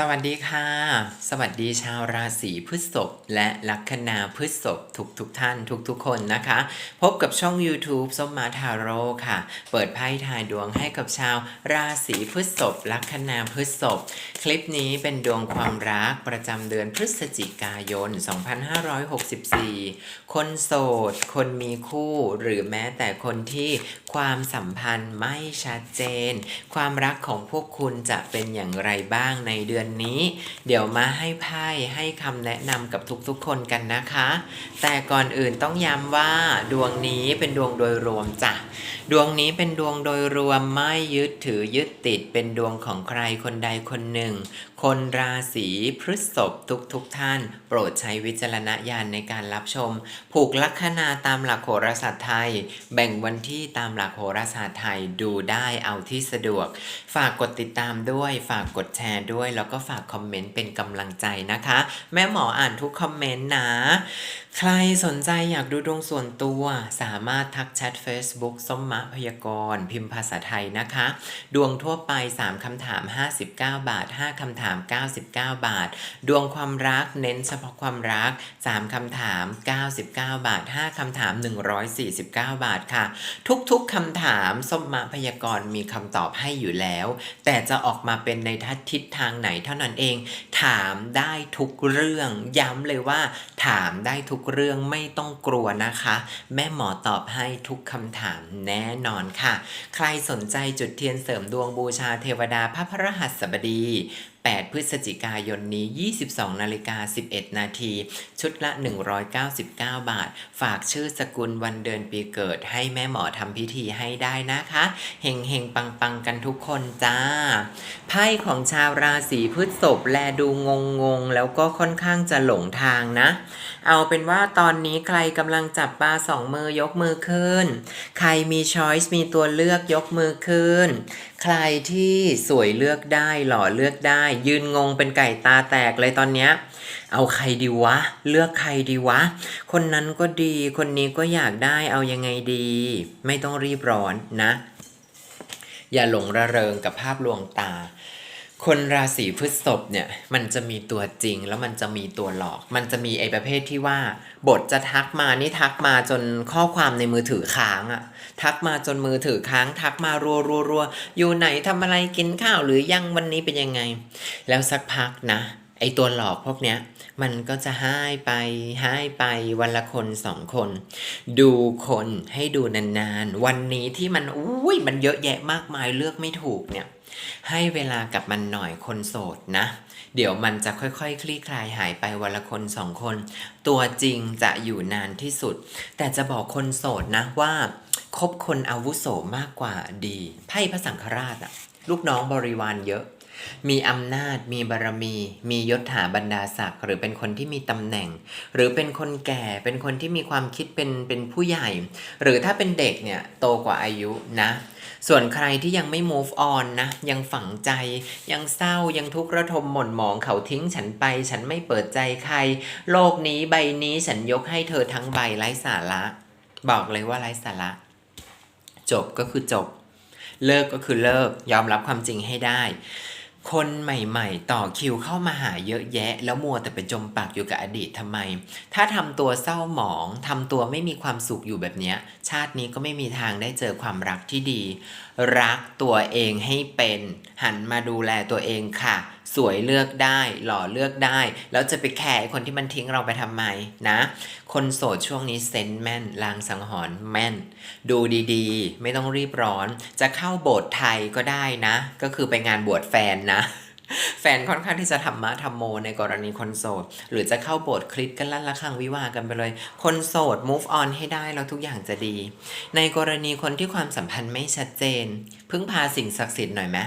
สวัสดีค่ะ สวัสดีชาวราศีพฤษภและลัคนาพฤษภทุกทุกท่านทุกทุกคนนะคะ พบกับช่อง YouTube ส้มมาทาโร่ค่ะ เปิดไพ่ทายดวงให้กับชาวราศีพฤษภลัคนาพฤษภคลิปนี้เป็นดวงความรักประจำเดือนพฤศจิกายน 2564 คนโสด คนมีคู่หรือแม้แต่คนที่ความสัมพันธ์ไม่ชัดเจน ความรักของพวกคุณจะเป็นอย่างไรบ้างในเดือนนี้ เดี๋ยวมาให้ไพ่ให้คำแนะนำกับทุกๆคนกันนะคะ แต่ก่อนอื่นต้องย้ำว่า ดวงนี้เป็นดวงโดยรวมจ้ะดวงนี้เป็นดวงโดยรวมไม่ยึดถือยึดติดเป็นดวงของใครคนใดคนหนึ่ง คนราศีพฤษภทุกทุกท่าน โปรดใช้วิจารณญาณในการรับชม ผูกลัคนาตามหลักโหราศาสตร์ไทย แบ่งวันที่ตามหลักโหราศาสตร์ไทยดูได้เอาที่สะดวก ฝากกดติดตามด้วย ฝากกดแชร์ด้วยแล้วก็ฝากคอมเมนต์เป็นกำลังใจนะคะ แม่หมออ่านทุกคอมเมนต์นะ ใครสนใจอยากดูดวงส่วนตัวสามารถทักแชท Facebook ส้มมะพยากรณ์พิมพ์ภาษาไทยนะคะ ดวงทั่วไป 3 คำถาม 59 บาท 5 คำถาม 99 บาท ดวงความรักเน้นเฉพาะความรัก 3 คำถาม 99 บาท 5 คำถาม 149 บาทค่ะ ทุกๆคำถามส้มมะพยากรณ์มีคำตอบให้อยู่แล้ว แต่จะออกมาเป็นในทัศทิศทางไหนเท่านั้นเอง ถามได้ทุกเรื่อง ย้ำเลยว่าถามได้ทุกเรื่องไม่ต้องกลัวนะคะ แม่หมอตอบให้ทุกคำถามแน่นอนค่ะ ใครสนใจจุดเทียนเสริมดวงบูชาเทวดาพระพระหัสบดี 8 พฤศจิกายนนี้ 22นาฬิกา11 นาที ชุดละ 199 บาท ฝากชื่อสกุลวันเดือนปีเกิดให้แม่หมอทำพิธีให้ได้นะคะเฮงเฮงปังปังกันทุกคนจ้า ไพ่ของชาวราศีพฤษภแลดูงงงๆแล้วก็ค่อนข้างจะหลงทางนะ เอาเป็นว่าตอนนี้ใครกำลังจับปลาสองมือยกมือขึ้น ใครมีช้อยส์มีตัวเลือกยกมือขึ้น ใครที่สวยเลือกได้หล่อเลือกได้ยืนงงเป็นไก่ตาแตกเลยตอนเนี้ยเอาใครดีวะ เลือกใครดีวะ คนนั้นก็ดี คนนี้ก็อยากได้เอายังไงดี ไม่ต้องรีบร้อนนะ อย่าหลงระเริงกับภาพลวงตา คนราศีพฤษภเนี่ยมันจะมีตัวจริงแล้วมันจะมีตัวหลอก มันจะมีไอ้ประเภทที่ว่า บทจะทักมานี่ทักมาจนข้อความในมือถือค้างอะทักมาจนมือถือค้าง ทักมารัวรัวรัวอยู่ไหนทำอะไรกินข้าวหรือยังวันนี้เป็นยังไง แล้วสักพักนะ ไอ้ตัวหลอกพวกเนี้ย มันก็จะให้ไปให้ไปวันละคนสองคน ดูคนให้ดูนานๆ วันนี้ที่มันอุ้ยมันเยอะแยะมากมายเลือกไม่ถูกเนี่ย ให้เวลากับมันหน่อยคนโสดนะ เดี๋ยวมันจะค่อยๆคลี่คลายหายไปวันละคนสองคน ตัวจริงจะอยู่นานที่สุด แต่จะบอกคนโสดนะว่า คบคนอาวุโสมากกว่าดี ไพ่พระสังฆราชอะลูกน้องบริวารเยอะ มีอำนาจ มีบารมี มียศถาบรรดาศักดิ์หรือเป็นคนที่มีตำแหน่ง หรือเป็นคนแก่เป็นคนที่มีความคิดเป็นเป็นผู้ใหญ่ หรือถ้าเป็นเด็กเนี่ยโตกว่าอายุนะส่วนใครที่ยังไม่ move on นะ ยังฝังใจ ยังเศร้ายังทุกข์ระทมหม่นหมองเขาทิ้งฉันไป ฉันไม่เปิดใจใคร โลกนี้ใบนี้ฉันยกให้เธอทั้งใบไร้สาระ บอกเลยว่าไร้สาระ จบก็คือจบ เลิกก็คือเลิกยอมรับความจริงให้ได้ คนใหม่ๆ ต่อคิวเข้ามาหาเยอะแยะ แล้วมัวแต่ไปจมปากอยู่กับอดีตทำไม ถ้าทำตัวเศร้าหมองทำตัวไม่มีความสุขอยู่แบบนี้ชาตินี้ก็ไม่มีทางได้เจอความรักที่ดี รักตัวเองให้เป็น หันมาดูแลตัวเองค่ะ สวยเลือกได้ หล่อเลือกได้ แล้วจะไปแคร์คนที่มันทิ้งเราไปทำไมนะ คนโสดช่วงนี้เซนแม่น ลางสังหรณ์แม่น ดูดีๆ ไม่ต้องรีบร้อน จะเข้าโบสถ์ไทยก็ได้นะ ก็คือไปงานบวชแฟนนะ แฟนค่อนข้างที่จะธรรมะธรรมโมในกรณีคนโสด หรือจะเข้าโบสถ์คริสกันลั่นละคังวิวากันไปเลย คนโสด move on ให้ได้แล้วทุกอย่างจะดี ในกรณีคนที่ความสัมพันธ์ไม่ชัดเจน พึ่งพาสิ่งศักดิ์สิทธิ์หน่อยไหม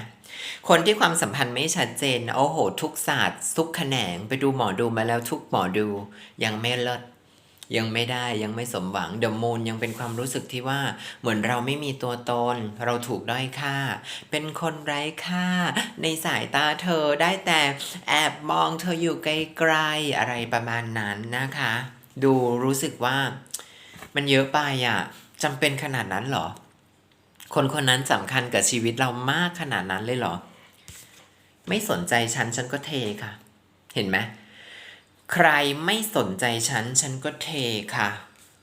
คนที่ความสัมพันธ์ไม่ชัดเจน โอ้โห ทุกศาสตร์ทุกแขนง ไปดูหมอดูมาแล้วทุกหมอดูยังไม่เลิศ ยังไม่ได้ยังไม่สมหวังเด e m มูนยังเป็นความรู้สึกที่ว่าเหมือนเราไม่มีตัวตน เราถูกด้อยค่า เป็นคนไร้ค่า ในสายตาเธอได้แต่แอบมองเธออยู่ไกลๆอะไรประมาณนั้นนะคะ ดูรู้สึกว่ามันเยอะไปอะจำเป็นขนาดนั้นเหรอ คนคนนั้นสำคัญกับชีวิตเรามากขนาดนั้นเลยเหรอ ไม่สนใจฉันฉันก็เทค่ะ เห็นไหม ใครไม่สนใจฉัน ฉันก็เทค่ะ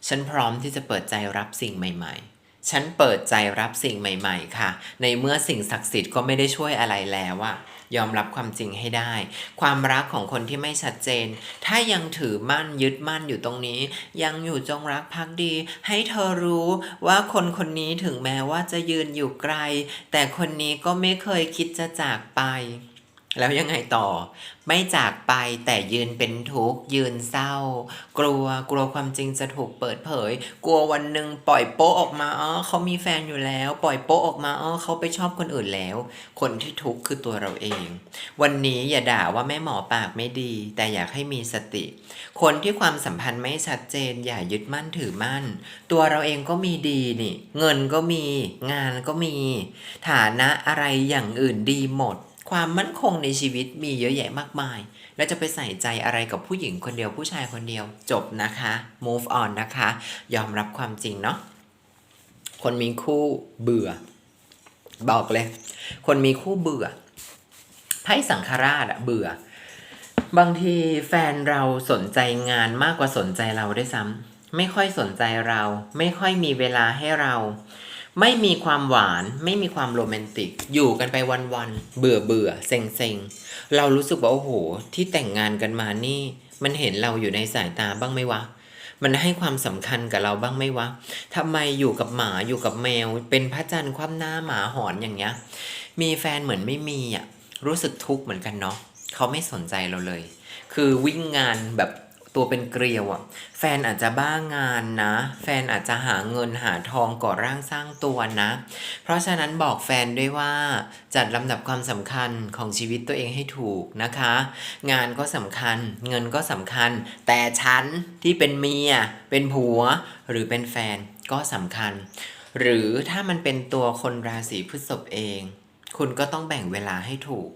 ฉันพร้อมที่จะเปิดใจรับสิ่งใหม่ ๆ ฉันเปิดใจรับสิ่งใหม่ ๆ ค่ะ ในเมื่อสิ่งศักดิ์สิทธิ์ก็ไม่ได้ช่วยอะไรแล้วอะยอมรับความจริงให้ได้ ความรักของคนที่ไม่ชัดเจน ถ้ายังถือมั่นยึดมั่นอยู่ตรงนี้ ยังอยู่จงรักภักดี ให้เธอรู้ว่าคนคนนี้ถึงแม้ว่าจะยืนอยู่ไกล แต่คนนี้ก็ไม่เคยคิดจะจากไป แล้วยังไงต่อ ไม่จากไปแต่ยืนเป็นทุกข์ยืนเศร้า กลัวกลัวความจริงจะถูกเปิดเผย กลัววันหนึ่งปล่อยโป๊ออกมาอ๋อเขามีแฟนอยู่แล้ว ปล่อยโป๊ออกมาอ๋อเขาไปชอบคนอื่นแล้ว คนที่ทุกข์คือตัวเราเอง วันนี้อย่าด่าว่าแม่หมอปากไม่ดี แต่อยากให้มีสติ คนที่ความสัมพันธ์ไม่ชัดเจน อย่ายึดมั่นถือมั่น ตัวเราเองก็มีดีนี่ เงินก็มี งานก็มี ฐานะอะไรอย่างอื่นดีหมด ความมั่นคงในชีวิตมีเยอะแยะมากมาย แล้วจะไปใส่ใจอะไรกับผู้หญิงคนเดียวผู้ชายคนเดียวจบนะคะ move on นะคะ ยอมรับความจริงเนาะคนมีคู่เบื่อ บอกเลย คนมีคู่เบื่อไพ่สังฆราชอะเบื่อ บางทีแฟนเราสนใจงานมากกว่าสนใจเราด้วยซ้ำไม่ค่อยสนใจเรา ไม่ค่อยมีเวลาให้เรา ไม่มีความหวานไม่มีความโรแมนติก อยู่กันไปวันๆเบื่อเบื่อเซ็งเซ็งเรารู้สึกว่าโอ้โห ที่แต่งงานกันมานี่ มันเห็นเราอยู่ในสายตาบ้างไหมวะ มันให้ความสำคัญกับเราบ้างไหมวะทำไมอยู่กับหมาอยู่กับแมว เป็นพระจันทร์คว่ำหน้าหมาหอนอย่างเงี้ย มีแฟนเหมือนไม่มีอะรู้สึกทุกข์เหมือนกันเนาะเขาไม่สนใจเราเลย คือวิ่งงานแบบ ตัวเป็นเกลียวอะ่ะ แฟนอาจจะบ้างงานนะ แฟนอาจจะหาเงินหาทองก่อร่างสร้างตัวนะ เพราะฉะนั้นบอกแฟนด้วยว่าจัดลำดับความสำคัญของชีวิตตัวเองให้ถูกนะคะ งานก็สำคัญ เงินก็สำคัญ แต่ฉันที่เป็นเมีย เป็นผัว หรือเป็นแฟนก็สำคัญ หรือถ้ามันเป็นตัวคนราศีพฤษภเอง คุณก็ต้องแบ่งเวลาให้ถูก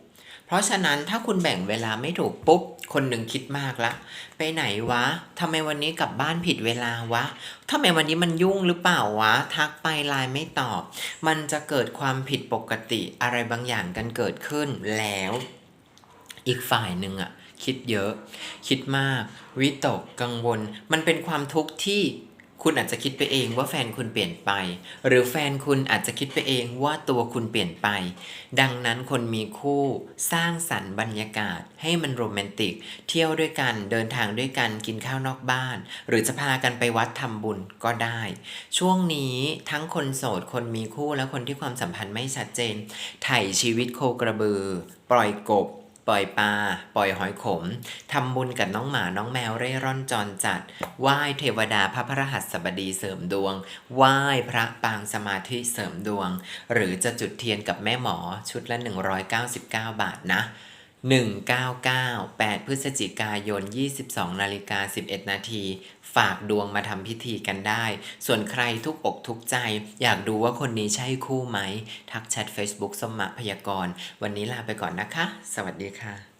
ราะฉะนั้นถ้าคุณแบ่งเวลาไม่ถูกปุ๊บ คนหนึ่งคิดมากละ ไปไหนวะทำไมวันนี้กลับบ้านผิดเวลาวะทำไมวันนี้มันยุ่งหรือเปล่าวะ ทักไปไลน์ไม่ตอบ มันจะเกิดความผิดปกติอะไรบางอย่างกันเกิดขึ้นแล้ว อีกฝ่ายหนึ่งอะคิดเยอะ คิดมาก วิตกกังวล มันเป็นความทุกข์ที่ คุณอาจจะคิดไปเองว่าแฟนคุณเปลี่ยนไป หรือแฟนคุณอาจจะคิดไปเองว่าตัวคุณเปลี่ยนไป ดังนั้นคนมีคู่สร้างสรรค์บรรยากาศให้มันโรแมนติก เที่ยวด้วยกันเดินทางด้วยกันกินข้าวนอกบ้าน หรือจะพากันไปวัดทำบุญก็ได้ ช่วงนี้ทั้งคนโสดคนมีคู่และคนที่ความสัมพันธ์ไม่ชัดเจน ไถ่ชีวิตโคกระบือ ปล่อยกบ ปล่อยปลา ปล่อยหอยขม ทำบุญกับน้องหมาน้องแมวเร่ร่อนจรจัด ไหว้เทวดาพระพระหัสบดีเสริมดวง ไหว้พระปางสมาธิเสริมดวง หรือจะจุดเทียนกับแม่หมอชุดละ 199 บาทนะ 199 8 พฤศจิกายน 22 นาฬิกา 11 นาที ฝากดวงมาทำพิธีกันได้ ส่วนใครทุกอกทุกใจ อยากดูว่าคนนี้ใช่คู่ไหม ทักแชท Facebook สมมะพยากร วันนี้ลาไปก่อนนะคะ สวัสดีค่ะ